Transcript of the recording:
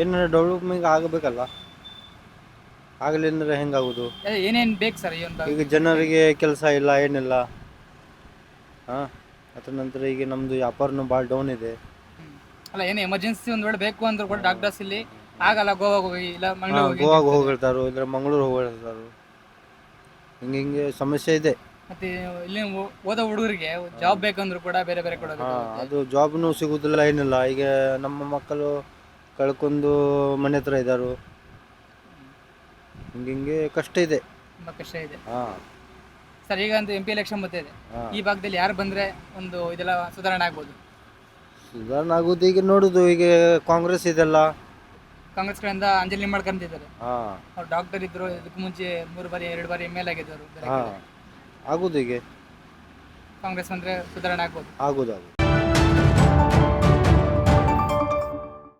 ಏನಾರ ಡೆವಲಪ್ಮೆಂಟ್ ಆಗಬೇಕಲ್ಲ? ಆಗಲಿಂದ್ರೆ ಹೆಂಗಾಗೋದು? ಹೆಂಗಾಗುದು ಏನೇನ್ ಬೇಕು ಸರ್ ಈಗ ಜನರಿಗೆ ಕೆಲಸ ಇಲ್ಲ ಏನಿಲ್ಲ. ಹಾಂ ಅದ್ರ ನಂತರ ಈಗ ನಮ್ಮದು ವ್ಯಾಪಾರನು ಭಾಳ ಡೌನ್ ಇದೆ. ಅಲ್ಲ ಏನು ಎಮರ್ಜೆನ್ಸಿ ಒಂದ್ ವೇಳೆ ಬೇಕು ಅಂದ್ರೆ ಕೂಡ ಡಾಕ್ಟರ್ಸ್ ಇಲ್ಲಿ ಆಗಲ್ಲ ಗೋವಾಗ ಹೋಗಿ ಇಲ್ಲ ಮಂಗಳೂರು ಗೋವಾಗ ಹೋಗಿರ್ತಾರೋ ಇಲ್ಲ ಮಂಗಳೂರು ಹೋಗಿರ್ತಾರೋ. ಹಿಂಗೆ ಹಿಂಗೆ ಸಮಸ್ಯೆ ಇದೆ. ಮತ್ತೆ ಇಲ್ಲಿ ಓದ ಹುಡುಗರಿಗೆ ಜಾಬ್ ಬೇಕಂದ್ರೂ ಕೂಡ ಬೇರೆ ಬೇರೆ ಕೊಡೋದು ಅದು ಜಾಬ್ನು ಸಿಗೋದಿಲ್ಲ ಏನಿಲ್ಲ. ಈಗ ನಮ್ಮ ಮಕ್ಕಳು ಕಳ್ಕೊಂಡು ಮನೆ ಹತ್ರ ಇದ್ದಾರು ಹಿಂಗೆ ಕಷ್ಟ ಇದೆ. ತುಂಬಾ ಕಷ್ಟ ಇದೆ. ಹಾಂ. ಸರ್ ಈಗ ಒಂದು ಎಂ ಪಿ ಎಲೆಕ್ಷನ್ ಹಾಂ. ಈ ಭಾಗದಲ್ಲಿ ಯಾರು ಬಂದ್ರೆ ಒಂದು ಇದೆಲ್ಲ ಸುಧಾರಣೆ ಆಗ್ಬೋದು? ಸುಧಾರಣೆ ಆಗೋದು ಈಗ ನೋಡೋದು ಈಗ ಕಾಂಗ್ರೆಸ್ ಇದೆಲ್ಲ. ಕಾಂಗ್ರೆಸ್ ಕಡೆಯಿಂದ ಅಂಜಲಿ ನಿಂಬಾಳ್ಕಂತಿದ್ದಾರೆ ಹಾಂ. ಅವ್ರು ಡಾಕ್ಟರ್ ಇದ್ರು ಇದಕ್ಕೆ ಮುಂಚೆ ಮೂರು ಬಾರಿ ಎರಡು ಬಾರಿ ಎಂ ಎಲ್ ಆಗಿದ್ದರು ಹಾಂ. ಆಗೋದು ಈಗ. ಕಾಂಗ್ರೆಸ್ ಬಂದ್ರೆ ಸುಧಾರಣೆ ಆಗ್ಬೋದು. ಆಗೋದು ಆಗೋದು.